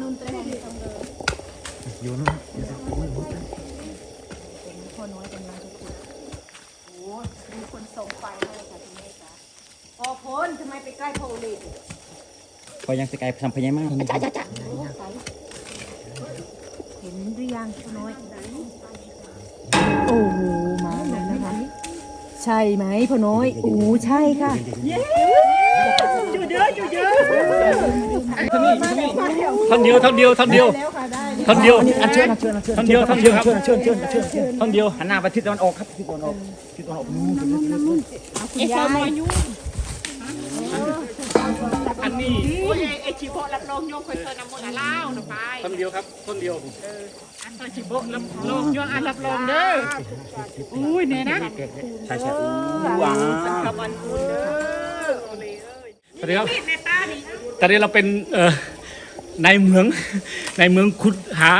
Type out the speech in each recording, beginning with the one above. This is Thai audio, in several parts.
นุ่นเตรนตรงเลยอยู่นู่นพ่อน้อยกำลังจะขุดโอ้มีคนส่งไฟให้ค่ะคุณแม่จ๋าพอพ้นทำไมไปใกล้โพลีพอยังสกายทำพยายามากจ้าจ้าจ้าเห็นหรือยังพ่อน้อย โอ้โห มาแล้วนะคะ ใช่ไหมพ่อน้อยโอ้ใช่ค่ะ ท่อนเดียวท่อนเดียวท่อนเดียวท่อนเดียวอันเชิญอันเชิญอันเชิญท่อนเดียวท่อนเดียวครับเชิญเชิญเชิญเชิญท่อนเดียวหันหน้าไปทิศตะวันออกครับทิศตะวันออกทิศตะวันออกนู่นคุณยายอันนี้โอ้ยไอ้ชิโบรับรองโยมเคยเจอน้ำมันอาล่าวนะไปท่อนเดียวครับท่อนเดียวอันตอนชิโบรับรองโยมอันรับรองเด้ออุ้ยเนี่ยนะใช่ใช่อู้ว้าขมันคุณเด้อ โอเลเอ้ยสวัสดีครับมีดในตานี่ตอนนี้เราเป็นเอ่อในเมือง ในเมืองขุดหา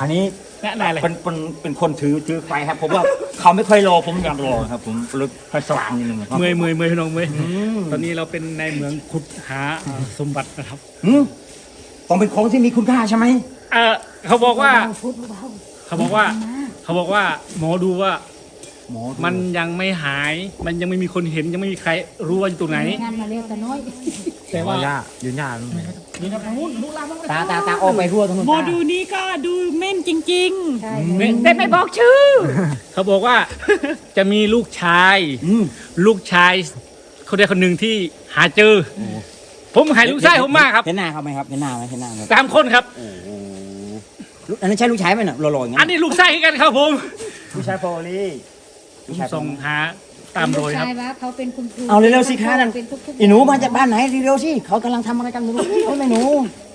อันนี้แนะนายอะไรเป็นเป็นเป็นคนถือถือไฟครับ ผมว่าเขาไม่ค่อยรอผมอยากรอครับ ผมเลยค่อยสว่างนิดนึงครับเมยเมยเมยพี่น้องเมยอืมตอนนี้เราเป็นในเมืองขุดหาเอ่อสมบัตินะครับหืมต้องเป็นของที่มีคุณค่าใช่ไหมเออเขาบอกว่า เขาบอกว่า เขาบอกว่าหมอดูว่า หมอมันยังไม่หาย มันยังไม่มีคนเห็นยังไม่มีใครรู้ว่าอยู่ตรงไหน งานมาเรียกแต่น้อยแต่ว่ายืนยานี่ครับทางนู้นลูกลามตาตาตาออกไปทั่วทั้งหมดโมดูนี้ก็ดูเม่นจริงใช่ๆแต่ไม่บอกชื่อ เขาบอกว่า จะมีลูกชาย อืมลูกชายคนใดคนหนึ่งที่หาเจอ ผมหายลูกชายผมมากครับเห็นหน้าเขาไหมครับเห็นหน้าไหมเห็นหน้าไหมสามคนครับ โอ้โหลูกอันนั้นใช่ลูกชายไหมน่ะหล่อๆอย่างอันั้นนนี้ลูกชายกันครับผมลูกชายพอลี่ ผมส่งหาตามโดยครับใช่ว่าเขาเป็นคุณครูเอาเร็วๆสิคะนั่นเป็นทุกๆอีหนูมาจากบ้านไหนเร็วๆสิเขากำลังทำอะไรกันไม่รู้เขาไม่หนู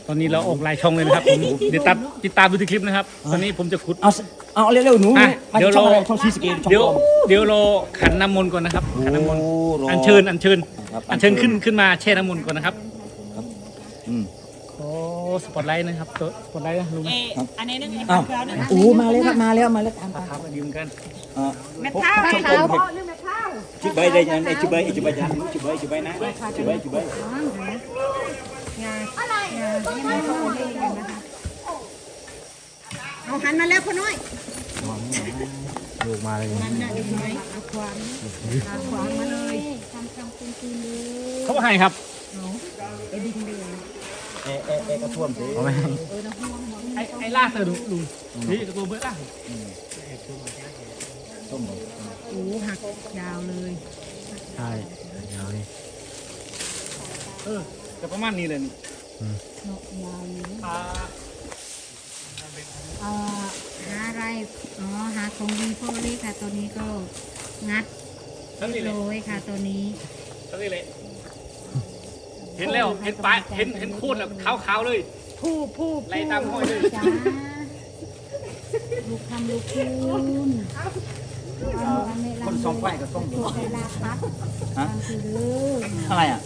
ตอนนี้เราออกไลายช่องเลยนะครับผมเดี๋ยวตามติดตามดูที่คลิปนะครับ ตอนนี้ผมจะขุด เอาเอาเร็วๆหนูอะมาเดี๋ยวช่องอะไรเรา ช่องซีสเกมช่องเดี๋ยวปลอมเดี๋ยวเราขันน้ำมนต์ก่อนนะครับ ขันน้ำมนต์โรอัญเชิญ อัญเชิญ ครับอัญเชิญขึ้นขึ้นมาแช่น้ำมนต์ก่อนนะครับ อืม โอ้สปอตไลท์นะครับตัวสปอตไลท์นะลุงเอออันนี้นึงไอ้อ้าวขาวนึงโอ้มาเลยครับมาแล้วมาแล้วตามไปครับดีเหมือนกันอ่าแม่เท้าช่องเท้าปลอมชิบใบเลยยันไอ้ชิบใบไอ้ชิบใบยันชิบใบชิบใบนะชิบใบชิบใบงานอะไรงานยังไงเขาโอนเองนะคะเอาหันมาแล้วพ่อน้อยลูกมาเลยเอาขวานเอาขวานมาเลยทำทำคุณคืนเลยเขาให้ครับเอะเอะเอะก็ท่วมสิเอาไหมไอ้ไอ้ล่าเธอดูดูนี่ตัวเบื่อล่าส้มโอ้หักยาวเลย ใช่ยาวนี่เออจะประมาณนี้เลยนี่เนาะยาวเลยอ่าเอ่อหาอะไรอ๋อหาของดีพ่อเล็กค่ะตัวนี้ก็งัดทั้งนี้เรียบเลยร้อยค่ะตัวนี้ทั้งนี้เลย เห็นแล้วเห็นปลายเห็นเห็นโคูดแล้วขาวๆเลย ผู้ผู้ไล่ตามห้อยเลย จ้าลูกทำลูกคุณเอาอันนี้คนสองไฟกับส้มตัวเวลาพักฮะ ทำคือเด้ออะไรอะ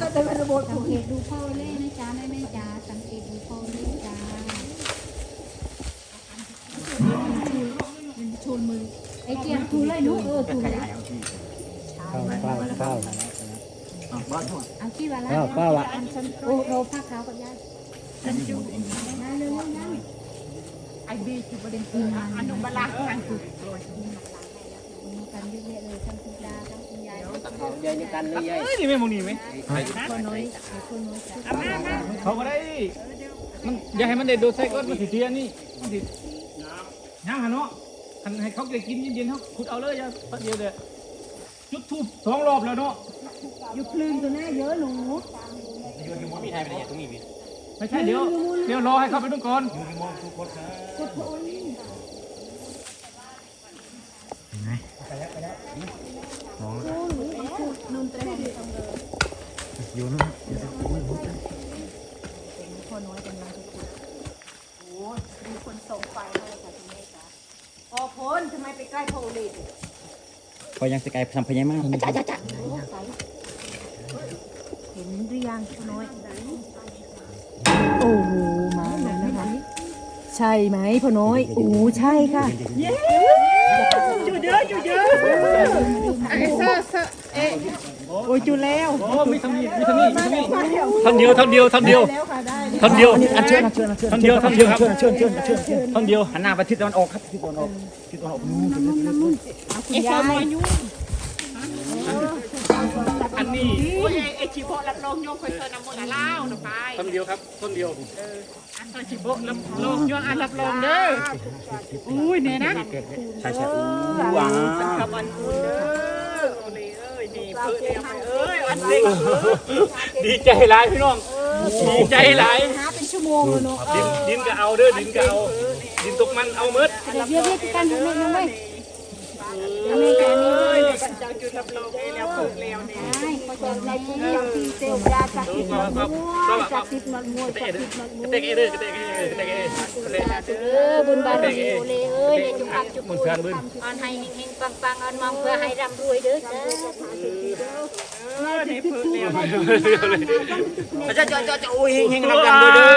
ก็จะเป็นระบบสังเกตดูพ่อเล่นะจ๊ะแม่แม่จ๋าสังเกตดูพ่อเล่จ้าเป็นชนมือไอ้เกียร์ถูเลยลูกเออถูขเลยยายเอาที่ข้าวข้าวข้าวอะบ้านทั่ว เอาขี้วาละข้าวข้าวะ อันฉันโอ้โหผ้าขาวกับยายฉันจูมาเลยนะไอบีคือประเด็นคืออันนุบาลาอันคือมีกันเยอะแยะเลยทั้งคุณยาทั้งคุณยายยายกันเลยยายเอ้ยนี่ไม่มองนี่ไหมคนน้อยคนน้อยจ้ะเขาก็ได้ มันอย่าให้มันได้โดนใส่ก้อนมันสิเสียนี่มันสิย่างหันเนาะหันให้เขาได้กินเย็นๆเขาขุดเอาเลยอย่าแป๊บเดียวเด้อจุดทูบสองรอบแล้วเนาะ อยู่คลื่นตัวหน้าเยอะหนูไม่ใช่เดี๋ยวเดี๋ยวรอให้เขาไปดูก่อนนุ่นเตรนตรงเลยอยู่นู่นพ่อน้อยกำลังจะขุดโอ้มีคนส่งไฟให้ค่ะคุณแม่จ๋าพอพ้นทำไมไปใกล้โพลีพอยังสกายทำพยายามากจ้าจ้าจ้า ช่ไหมพ่อน้อยโอ้ใช่ค่ะอยู่เยอะอยู่เยอะไอ้เซอร์เซอร์เอ๊ะโอ้โอ้ยจุแล้วโอ้มีทำนี่มีทำนี่มีทำนี่ท่อนเดียวท่อนเดียวท่อนเดียวแล้วค่ะได้ท่อนเดียวอันเชิญอันเชิญอันเชิญท่อนเดียวท่อนเดียวครับเชิญเชิญเชิญเชิญเชิญท่อนเดียวหันหน้าไปทิศตะวันออกครับทิศตะวันออกทิศตะวันออกนู่นนู่นนู่นนู่นคุณยาย โบรับรองโยมเคยเจอน้ำมันต์ลาวนะไปท่อนเดียวครับท่อนเดียวอันไอ้ชิโบรับรองโยมอันรับรองเด้ออุ้ยเนี่ยนะใช่ใช่อู้ว้ากับอันคุณเด้อโอเลเอ้ยนี่เพื่อเลี้ยงไปเอ้ยอันเด็กดีใจหลายพี่น้องดีใจหลายหาเป็นชั่วโมงเลยเนาะดินดินก็เอาเด้อดินก็เอาดินตกมันเอาเมด เดี๋ยวเรียกเรียกกันทำไมยังไง เอ้ยในกันเจ้าจุดรับรองให้แล้วเพิ่งแล้วนี่ก็จะในที่นี้ที่เซลดาจากทิศมันมัวจากทิศมันมัวจากทิศมันมัวเด็กเอเด้อกระเด็กเอเด็กเอเด็กเอเออบุญบารมีโอเลเอ้ยเดี๋ยวจุกอักจุกหมุนเพื่อนบึ้นอันให้เฮงๆปังๆอันมองเพื่อให้ร่ำรวยเด้อจ้าเออในเพิ่งแล้วจะจะจะจะโอ้ยเฮงเฮงลำลำด้วยเด้อ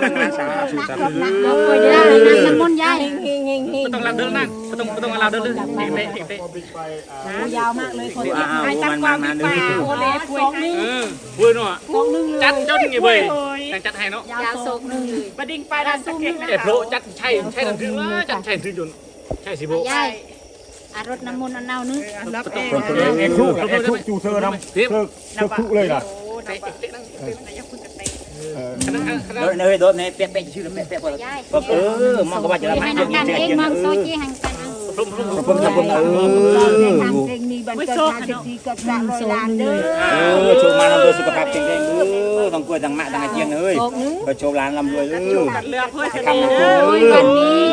มันมาสาธุสาธุเราป่วยได้น้ำมันมนต์ยายเฮงเฮงเฮงต้องรับเดินนั่น ต้องต้องรับเดินเดินเตะเตะเตะยาวมากเลยคนอ้าวไอ้ตักมันวามางมาดีเด้กว่าอโอเลคุยให้เออเว้ยเนาะจัดจนไงเว้ยจัดให้เนาะยาวโศกหนึ่งบดิ่งไปด้านสะเก็ตนะเอ็ดคะโลจัดใช่ใช่ทันทีว่าจัดใช่ทันทีจนใช่สิโบยายอารถน้ำมนต์อันเน่านึงรับเองเอ็กซ์ครูเอ็กซ์ครูจูเธอนำเธอเธอครูเลยล่ะโอ้เตะเตะนั่งเตะนั่งยังคุณจะเตะโดยเนยโดยเนยเป๊ะเป๊ะชื่อเป๊ะเป๊ะพอแล้วเออมองก็ว่าจะรับให้ให้นักเย็การนเองเย็นมองโซเออจีหังกัน พรุ่งพรุ่งผมจะผมเออทางเพลงนี้บันเกิดมาสิบสี่กับสามร้อยล้านเด้อเออโชว์มาลำรวยสุขภาพแข็งแรงเออต้องกล้วยต้องมะต้องไอเทียนเอ้ยโศกนึงก็โชว์ร้านลำรวยเออเรือเพื่อจะคำดีนั้นเด้อโอ้ยวันนี้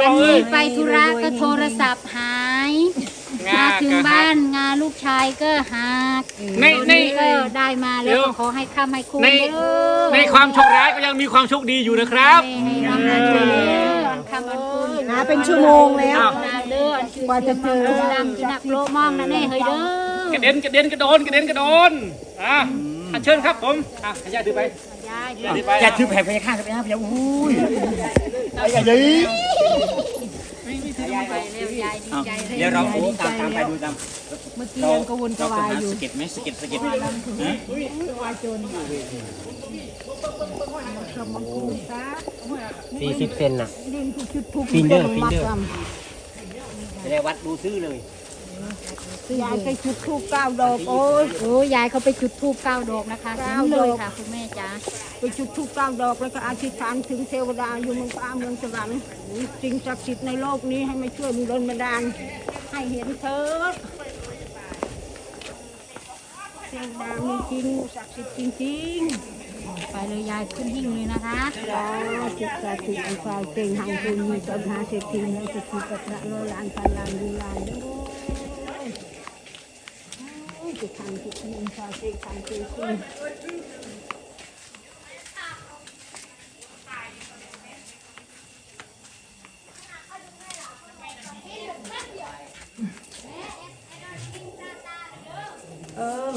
วันนี้เไปธุระก็โทรศัพท์หายมาถึงบ้านงานลูกชายก็หักในในนี่ก็ได้มาแล้วก็ขอให้ค้ำให้คุ้มในเด้อในความโชคร้ายก็ยังมีความโชคดีอยู่นะครับให้ร่ำให้รวยเด้ออันคำอันคุ้ มหาเป็นชั่วโมงแล้ว นาเด้ออันชื่อกว่าจะเจอดำนักโลมองนั่นเองเฮ้ยเด้อกระเด็นกระเด็นกระโดนกระเด็นกระโดนอะเชิญครับผมอะขยายถือไปยายถือไปจะถือแผ่นไปข้างไปนะพี่อุ้ยไอ้ยัยยี่ ไปแล้วยายดีใจเลยเดี๋ยวเราโอ้ตามตามไปดูตามเมื่อกี้ยังกวนกวายอยู่สเก็ดไหมสะเก็ดสะเก็ดสี่สิบเซนน่ะฟินเดอร์ฟินเดอร์จะได้วัดดูซื้อเลย ยายไปชุดทุกเก้าดอกโอ้ยโอ้ยายเขาไปจุดธูปเก้าดอกนะคะถึงเลยค่ะคุณแม่จ๋าไปจุดทุกเก้าดอกแล้วก็อธิษฐานถึงเทวดาอยู่เมืองฟ้าเมืองสวรรค์สิ่งศักดิ์สิทธิ์ในโลกนี้ให้มาช่วยมีดลบันดาลให้เห็นเถิดเทวดามีจริงศักดิ์สิทธิ์จริงไปเลยยายขึ้นหิ้งเลยนะคะๆเราศึกษาถึงอันฟ้าเก่งหังคุณมีปัญหาเศรษฐีในสถิกับพระโลลานพันลานดีลานด้วย จะทำที่คุณอันฟ้าเก่งทำที่คุณเออ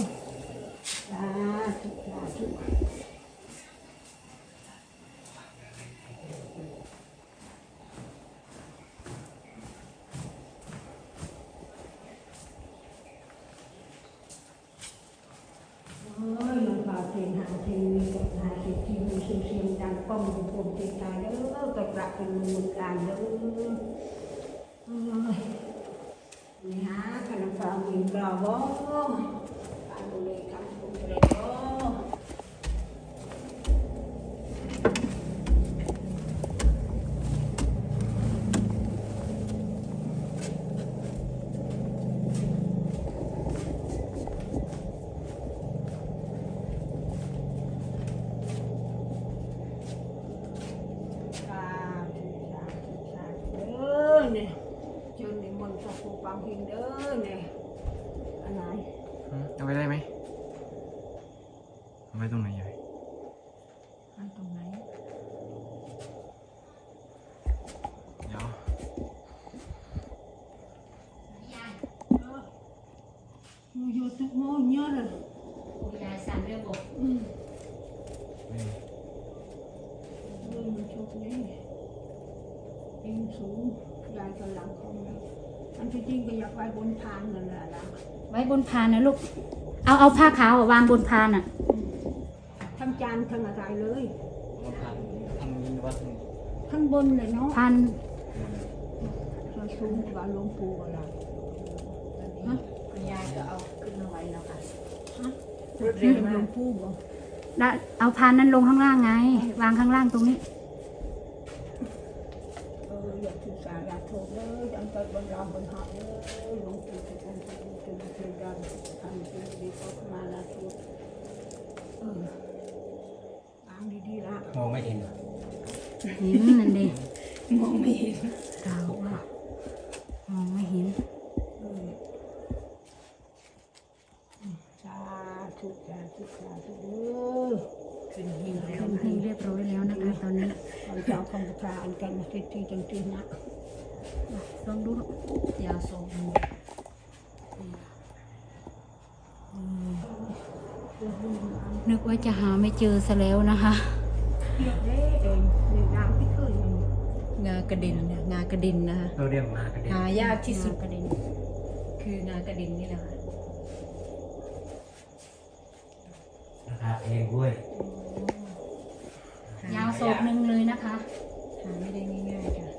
สาธุสาธุ การเด้อเอ้ยนี่ฮะขนมปังมีบราโวปาดูเลยคำพูดเลยโอ้ สาธุสาธุสาธุเด้อเนี่ยเชิญในมนต์สักผู้ฟังเห็นเด้อเนี่ยอะไร เอาไปได้ไหมเอาไว้ตรงไหนยาย อันตรงไหน เดี๋ยว มูอยู่ทุ กโมงเยอะเลยยายสั่นเรื่องบอกอืมเรื่องมันชุกนี่ยิงสูงยายกำลังคงนะทอันที่จริงก็อยากไปบนทางนั่นแหละนะไว้บนพานนะลูก เอาเอาผ้าขาวอะวางบนพานอะ ทั้งจานทั้งอะไรเลยทางนี้ว่าข้างบนเลยเนาะพาน เราสูงกว่าหลวงปู่อะไรฮะคุณยายก็เอา ขึ้นมาไว้แล้วค่ะเรียนหลวงปู่บ่แล้วเอาพานนั้นลงข้างล่างไง วางข้างล่างตรงนี้เอออยากศึกษาอยากโทษเลยอันเกิดบนรามบนหอเลยหลวงปู่ทุกองค์ทุกองค์ทุกองค์ทุกองค์ทำดีดีก็มาแล้วทุกเออตามดีๆละมองไม่เห็นเห็นนั่นดิมองไม่เห็นเราอะมองไม่เห็น เออสา ธุสาธุสาธุกเด้อขึ้นหิ้งแล้วขึ้นให้งเรียบร้อยแล้วนะคะ ตอนนี้เอาเจ้าคำพุทธาอันกันที่ที่จังที่นะลองดูลูกยาวทรงนึกว่าจะหาไม่เจอซะแล้วนะคะงากระดินนะงากระดินนะคะเราเรียกมากันเด็หายากที่สุดกระด็นคืองากระดินนี่แหละค่ะ ราคาแพงด้วยยาวศอกหนึ่งเลยนะคะ หาไม่ได้ง่ายๆค่ะ